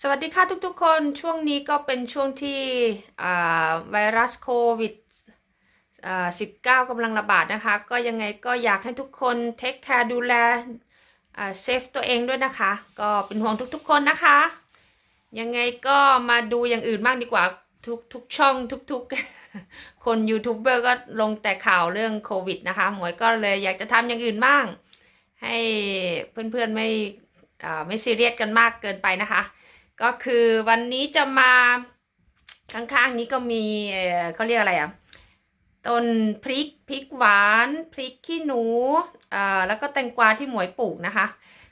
สวัสดีค่ะทุกๆคนช่วงนี้ก็เป็นช่วงที่ไวรัสโควิด19กำลังระบาดนะคะ ก็ยังไงก็อยากให้ทุกคนเทคแคร์ดูแลเซฟตัวเองด้วยนะคะ ก็เป็นห่วงทุกๆคนนะคะ ยังไงก็มาดูอย่างอื่นบ้างดีกว่าทุกทุกช่องทุกๆ คนยูทูบเบอร์ก็ลงแต่ข่าวเรื่องโควิดนะคะหมวยก็เลยอยากจะทำอย่างอื่นบ้าง ให้เพื่อนๆไม่ไม่ซีเรียสกันมากเกินไปนะคะ ก็คือวันนี้จะมาข้างๆนี้ก็มีเขาเรียกอะไรอะต้นพริกพริกหวานพริกขี้หนูเอ่อแล้วก็แตงกวาที่หมวยปลูกนะคะ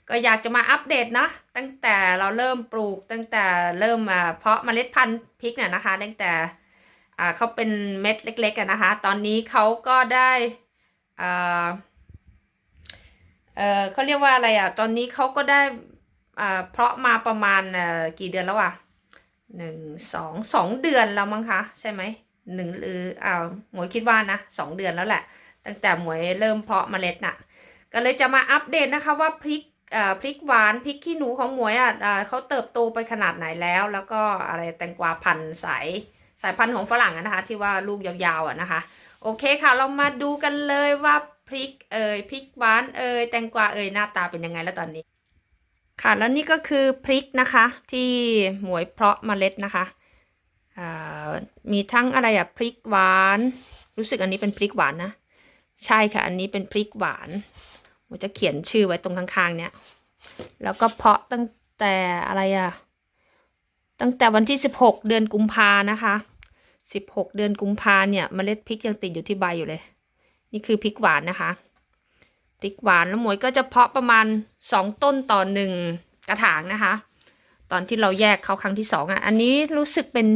ก็อยากจะมาอัปเดตนะตั้งแต่เราเริ่มปลูกตั้งแต่เริ่มอ่าเพาะเมล็ดพันธุ์พริกเนี่ยนะคะ ตั้งแต่อ่าเขาเป็นเม็ดเล็กๆกันนะคะ ตอนนี้เขาก็ได้อ่าเออเขาเรียกว่าอะไรอะ ตอนนี้เขาก็ได้ เพราะมาประมาณกี่เดือนแล้วอะหนึ่งสองสองเดือนแล้วมั้งคะ ใช่ไหมหนึ่งหรืออ่าหมวยคิดว่านะสองเดือนแล้วแหละ ตั้งแต่หมวยเริ่มเพาะเมล็ดน่ะ ก็เลยจะมาอัปเดตนะคะว่าพริกอ่าพริกหวานพริกขี้หนูของหมวยอะอ่าเขาเติบโตไปขนาดไหนแล้ว แล้วก็อะไรแตงกวาพันธุ์สายสายพันธุ์ของฝรั่งนะคะ ที่ว่าลูกยาวๆอะนะคะ โอเคค่ะเรามาดูกันเลยว่าพริกเอ่ยพริกหวานเอ่ยแตงกวาเอ่ยหน้าตาเป็นยังไงแล้วตอนนี้ ค่ะ แล้วนี่ก็คือพริกนะคะ ที่หมวยเพาะเมล็ดนะคะมีทั้งอะไรอะพริกหวาน รู้สึกอันนี้เป็นพริกหวานนะ ใช่ค่ะ อันนี้เป็นพริกหวานหมวยจะเขียนชื่อไว้ตรงข้างๆ เนี่ย แล้วก็เพาะตั้งแต่อะไรอะตั้งแต่วันที่สิบหกเดือนกุมภานะคะสิบหกเดือนกุมภาเนี่ยเมล็ดพริกยังติดอยู่ที่ใบอยู่เลย นี่คือพริกหวานนะคะ พริกหวานแล้วหมวยก็จะเพาะประมาณสองต้นต่อหนึ่งกระถางนะคะ ตอนที่เราแยกเขาครั้งที่สองอะ อันนี้รู้สึกเป็น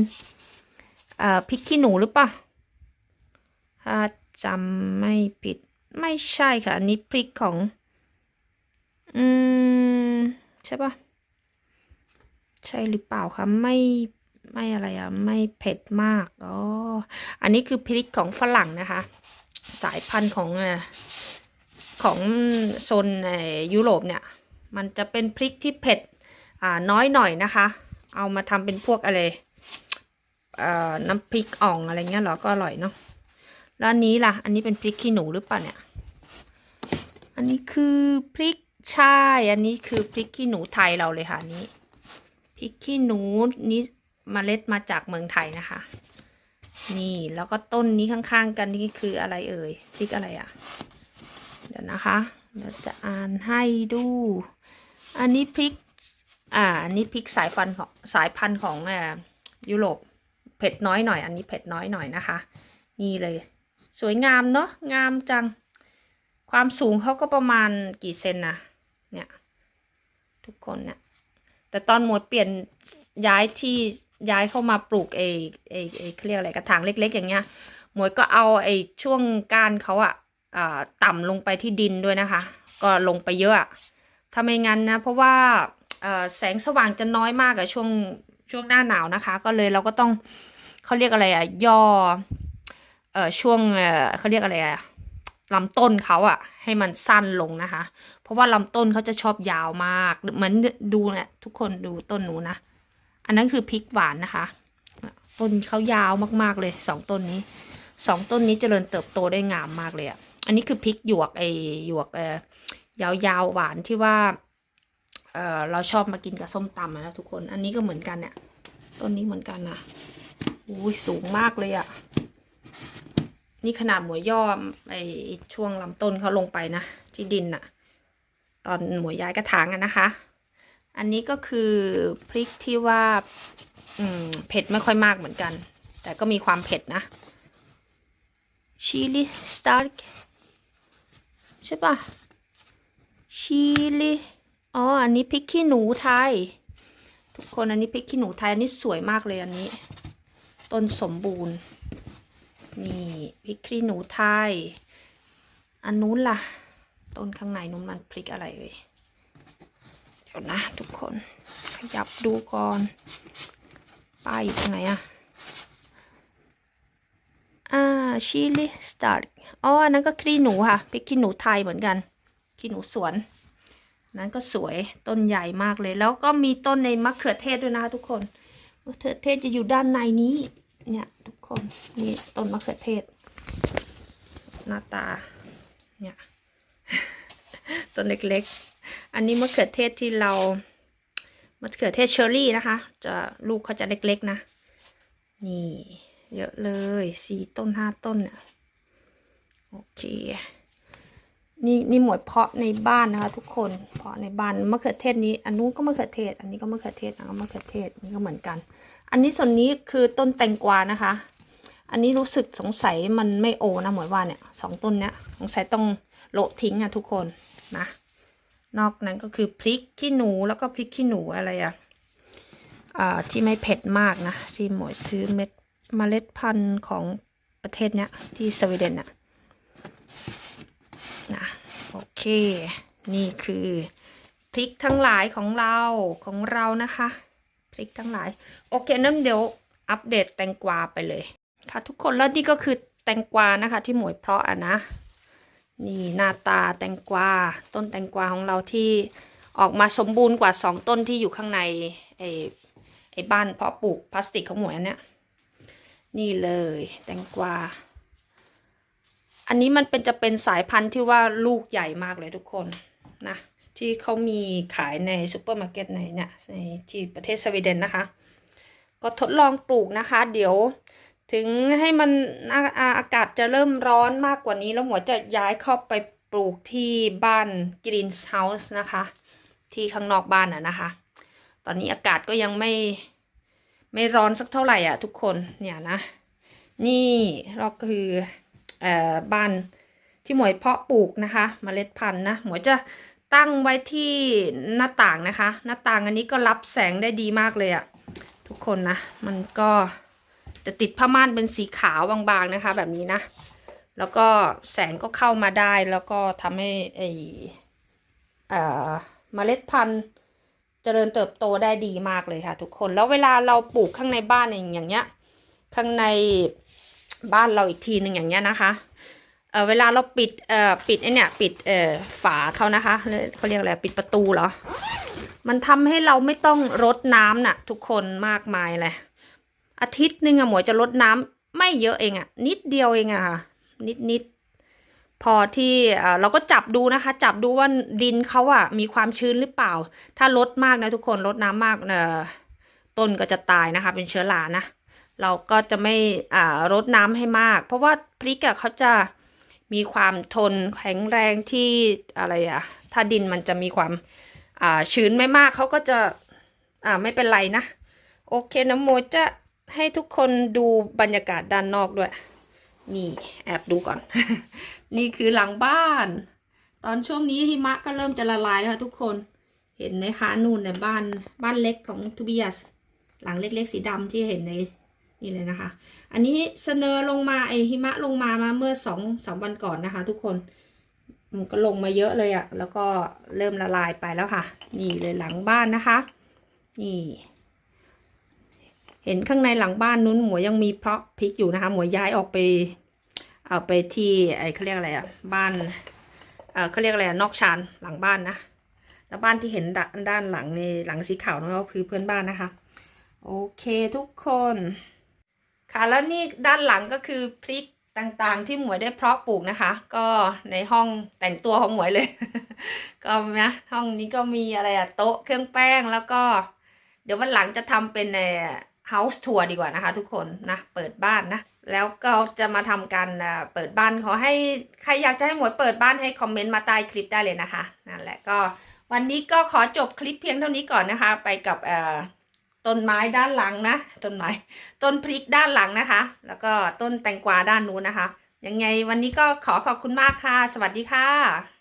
พริกขี้หนูหรือเปล่าถ้าจำไม่ผิดไม่ใช่ค่ะ อันนี้พริกของ อืม ใช่ปะใช่หรือเปล่าคะไม่ไม่อะไรอะไม่เผ็ดมากอ๋ออันนี้คือพริกของฝรั่งนะคะ สายพันธุ์ของอ่อ ของโซนยุโรปเนี่ย มันจะเป็นพริกที่เผ็ดอ่าน้อยหน่อยนะคะ เอามาทำเป็นพวกอะไรน้ำพริกอ่องอะไรเงี้ยเหรอก็อร่อยเนาะแล้วอันนี้ล่ะ อันนี้เป็นพริกขี้หนูหรือเปล่าเนี่ย อันนี้คือพริกใช่ อันนี้คือพริกขี้หนูไทยเราเลยค่ะนี้พริกขี้หนูนี้เมล็ดมาจากเมืองไทยนะคะ นี่แล้วก็ต้นนี้ข้างๆกันนี่คืออะไรเอ่ยพริกอะไรอะ่ะ เดี๋ยวนะคะเดี๋ยวจะอ่านให้ดู อันนี้พริก อ่าอันนี้พริกสายพันของสายพันธุ์ของอ่อยุโรปเผ็ดน้อยหน่อย อันนี้เผ็ดน้อยหน่อยนะคะ นี่เลย สวยงามเนาะงามจัง ความสูงเขาก็ประมาณกี่เซนนะเนี่ยทุกคนเนี่ยแต่ตอนหมวยเปลี่ยนย้ายที่ย้ายเข้ามาปลูกเอเอเอเขาเรียกอะไรกระถางเล็ก ๆ อย่างเงี้ยหมวยก็เอาไอ้ช่วงก้านเขาอะ ต่ำลงไปที่ดินด้วยนะคะ ก็ลงไปเยอะอะถ้าไมงั้นนะ เพราะว่าแสงสว่างจะน้อยมากอะช่วงช่วงหน้าหนาวนะคะ ก็เลยเราก็ต้องเขาเรียกอะไรอะย่อเออช่วงเขาเรียกอะไรอะลำต้นเขาอะให้มันสั้นลงนะคะ เพราะว่าลำต้นเขาจะชอบยาวมากเหมือนดูเนี่ยทุกคนดูต้นหนูนะ อันนั้นคือพริกหวานนะคะ ต้นเขายาวมากๆเลยสองต้นนี้สองต้นนี้เจริญเติบโตได้งามมากเลยอะ อันนี้คือพริกหยวกไอหยวกเออยาวๆหวานที่ว่าเออเราชอบมากินกับส้มตำนะทุกคน อันนี้ก็เหมือนกันเนี่ย ต้นนี้เหมือนกันนะอุ้ยสูงมากเลยอะ่ะ นี่ขนาดหมวยย่อไอช่วงลำต้นเขาลงไปนะ ที่ดินน่ะ ตอนหมวยย้ายกระถางอะนะคะ อันนี้ก็คือพริกที่ว่าอืมเผ็ดไม่ค่อยมากเหมือนกัน แต่ก็มีความเผ็ดนะชิล i สตาร์ก ใช่ปะชิล i อ๋อ อันนี้พริกขี้หนูไทย ทุกคนอันนี้พริกขี้หนูไทย อันนี้สวยมากเลยอันนี้ ต้นสมบูรณ์ นี่พริกขี้หนูไทย อันนู้นล่ะ ต้นข้างในนู้นมันพริกอะไรเอ่ยเดี๋ยวนะ ทุกคน ขยับดูก่อน ป้ายอยู่ตรงไหนอะ อ่า ชิล i สตาร์อ๋ออันนั้นก็ขี้หนูค่ะพริกขี้หนูไทยเหมือนกันขี้หนูสวน นั้นก็สวยต้นใหญ่มากเลย แล้วก็มีต้นในมะเขือเทศด้วยนะคะทุกคนมะเขือเทศจะอยู่ด้านในนี้ เนี่ยทุกคนนี่ต้นมะเขือเทศ หน้าตาเนี่ยต้นเล็กๆ อันนี้มะเขือเทศที่เรามะเขือเทศเชอร์รี่นะคะ จะลูกเขาจะเล็กๆนะ นี่ เยอะเลยสี่ต้นห้าต้นเนี่ยโอเคนี่นี่หมวยเพาะในบ้านนะคะทุกคนเพาะในบ้านมะเขือเทศนี้ อันนู้นก็มะเขือเทศ อันนี้ก็มะเขือเทศอันก็มะเขือเทศนี่ก็เหมือนกัน อันนี้ส่วนนี้คือต้นแตงกวานะคะ อันนี้รู้สึกสงสัยมันไม่โอนะหมวยว่าเนี่ยสองต้นเนี้ยสงสัยต้องโละทิ้งอะทุกคนนะนอกนั้นก็คือพริกขี้หนูแล้วก็พริกขี้หนูอะไรอะอ่าที่ไม่เผ็ดมากนะที่หมวยซื้อเม็ด เมล็ดพันธุ์ของประเทศเนี้ยที่สวีเดนอะนะโอเค นี่คือพริกทั้งหลายของเราของเรานะคะพริกทั้งหลาย โอเคนั้นเดี๋ยวอัปเดตแตงกวาไปเลย ค่ะทุกคนแล้วนี่ก็คือแตงกวานะคะ ที่หมวยเพาะอะนะนี่หน้าตาแตงกวาต้นแตงกวาของเราที่ออกมาสมบูรณ์กว่าสองต้นที่อยู่ข้างในไอ้ไอ้บ้านเพาะปลูกพลาสติกของหมวยอันเนี้ย นี่เลยแตงกวา อันนี้มันเป็นจะเป็นสายพันธุ์ที่ว่าลูกใหญ่มากเลยทุกคนนะที่เขามีขายในซูเปอร์มาร์เก็ตในเนี่ยในที่ประเทศสวีเดนนะคะ ก็ทดลองปลูกนะคะ เดี๋ยวถึงให้มันอาอาอากาศจะเริ่มร้อนมากกว่านี้ แล้วหมวจะย้ายเข้าไปปลูกที่บ้านกรีนเฮาส์นะคะ ที่ข้างนอกบ้านอะนะคะ ตอนนี้อากาศก็ยังไม่ ไม่ร้อนสักเท่าไหร่อะทุกคนเนี่ยนะ นี่เราก็คือเอ่อบ้านที่หมวยเพาะปลูกนะคะมเมล็ดพันธุ์นะหมวยจะตั้งไว้ที่หน้าต่างนะคะ หน้าต่างอันนี้ก็รับแสงได้ดีมากเลยอะทุกคนนะ มันก็จะติดผ้าม่านเป็นสีขาวบางๆนะคะ แบบนี้นะ แล้วก็แสงก็เข้ามาได้แล้วก็ทำให้ไอเอ่อเมล็ดพันธุ์ เจริญเติบโตได้ดีมากเลยค่ะ ทุกคนแล้วเวลาเราปลูกข้างในบ้านอย่างเงี้ย ข้างในบ้านเราอีกทีหนึ่งอย่างเงี้ยนะคะเเวลาเราปิดเอ่อปิดไอเนี่ยปิดเอ่อฝาเขานะคะเขาเรียกอะไรปิดประตูเหรอมันทำให้เราไม่ต้องรดน้ำน่ะ ทุกคนมากมายเลยอาทิตย์หนึ่งอะหมวยจะรดน้ำไม่เยอะเองอะนิดเดียวเองอะค่ะนิดนิด พอที่เราก็จับดูนะคะ จับดูว่าดินเขาอะมีความชื้นหรือเปล่า ถ้าลดมากนะทุกคนลดน้ำมากเอ่อต้นก็จะตายนะคะ เป็นเชื้อรานะ เราก็จะไม่อ่ารดน้ำให้มาก เพราะว่าพริกอะเขาจะมีความทนแข็งแรงที่อะไรอะถ้าดินมันจะมีความอ่าชื้นไม่มากเขาก็จะอ่าไม่เป็นไรนะ โอเคน้ำโมจะให้ทุกคนดูบรรยากาศด้านนอกด้วย นี่แอบดูก่อน นี่คือหลังบ้าน ตอนช่วงนี้หิมะก็เริ่มจะละลายแล้วค่ะทุกคน เห็นไหมคะนู่นในบ้านบ้านเล็กของทูบิยัสหลังเล็กๆ สีดำที่เห็นในนี่เลยนะคะ อันนี้เสนอลงมาไอหิมะลงมามาเมื่อสองสามวันก่อนนะคะ ทุกคนมันก็ลงมาเยอะเลยอะแล้วก็เริ่มละลายไปแล้วค่ะ นี่เลยหลังบ้านนะคะ นี่ เห็นข้างในหลังบ้านนู้นหมวยยังมีเพาะพริกอยู่นะคะ หมวยย้ายออกไปเอาไปที่ไอ้เขาเรียกอะไรอะบ้านเออเขาเรียกอะไรอะนอกชานหลังบ้านนะแล้วบ้านที่เห็นด้านหลังในหลังสีขาวนั่นก็คือเพื่อนบ้านนะคะ โอเคทุกคน ค่ะแล้วนี่ด้านหลังก็คือพริกต่างๆ ที่หมวยได้เพาะปลูกนะคะ ก็ในห้องแต่งตัวของหมวยเลย ก็นะห้องนี้ก็มีอะไรอะโต๊ะเครื่องแป้งแล้วก็ เดี๋ยววันหลังจะทำเป็นใน house tour ดีกว่านะคะ ทุกคนนะเปิดบ้านนะ แล้วก็จะมาทำการเปิดบ้านขอให้ใครอยากจะให้หมวยเปิดบ้านให้คอมเมนต์มาใต้คลิปได้เลยนะคะนั่นแหละก็วันนี้ก็ขอจบคลิปเพียงเท่านี้ก่อนนะคะ ไปกับต้นไม้ด้านหลังนะต้นไม้ต้นพริกด้านหลังนะคะ แล้วก็ต้นแตงกวาด้านนู้นนะคะ ยังไงวันนี้ก็ขอขอบคุณมากค่ะ สวัสดีค่ะ